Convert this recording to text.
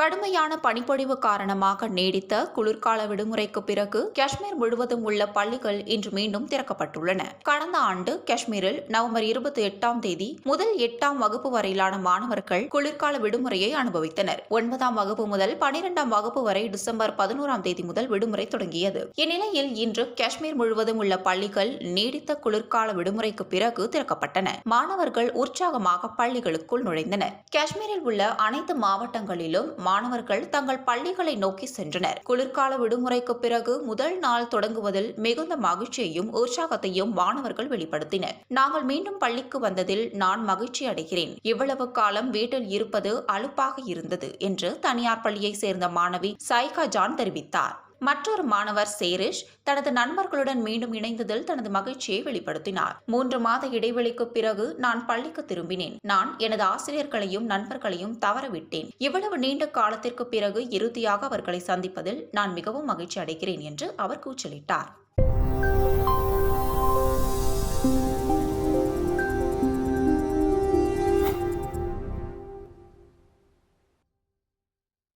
கடுமையான பனிப்பொழிவு காரணமாக நீடித்த குளிர்கால விடுமுறைக்கு பிறகு காஷ்மீர் முழுவதும் உள்ள பள்ளிகள் இன்று மீண்டும் திறக்கப்பட்டுள்ளன. கடந்த ஆண்டு காஷ்மீரில் நவம்பர் இருபத்தி எட்டாம் தேதி முதல் எட்டாம் வகுப்பு வரையிலான மாணவர்கள் குளிர்கால விடுமுறையை அனுபவித்தனர். ஒன்பதாம் வகுப்பு முதல் பனிரெண்டாம் வகுப்பு வரை டிசம்பர் பதினோராம் தேதி முதல் விடுமுறை தொடங்கியது. இந்நிலையில் இன்று காஷ்மீர் முழுவதும் உள்ள பள்ளிகள் நீடித்த குளிர்கால விடுமுறைக்கு பிறகு திறக்கப்பட்டன. மாணவர்கள் உற்சாகமாக பள்ளிகளுக்குள் நுழைந்தனர். காஷ்மீரில் உள்ள அனைத்து மாவட்டங்களிலும் மாணவர்கள் தங்கள் பள்ளிகளை நோக்கி சென்றனர். குளிர்கால விடுமுறைக்கு பிறகு முதல் நாள் தொடங்குவதில் மிகுந்த மகிழ்ச்சியையும் உற்சாகத்தையும் மாணவர்கள் வெளிப்படுத்தினர். நாங்கள் மீண்டும் பள்ளிக்கு வந்ததில் நான் மகிழ்ச்சி அடைகிறேன். இவ்வளவு காலம் வீட்டில் இருப்பது அலுப்பாக இருந்தது என்று தனியார் பள்ளியைச் சேர்ந்த மாணவி சாய்கா ஜான் தெரிவித்தார். மற்றொரு மாணவர் சேரிஷ் தனது நண்பர்களுடன் மீண்டும் இணைந்ததில் தனது மகிழ்ச்சியை வெளிப்படுத்தினார். மூன்று மாத இடைவெளிக்கு பிறகு நான் பள்ளிக்கு திரும்பினேன். நான் எனது ஆசிரியர்களையும் நண்பர்களையும் தவறவிட்டேன். இவ்வளவு நீண்ட காலத்திற்கு பிறகு இறுதியாக அவர்களை சந்திப்பதில் நான் மிகவும் மகிழ்ச்சி அடைகிறேன் என்று அவர் கூச்சலிட்டார்.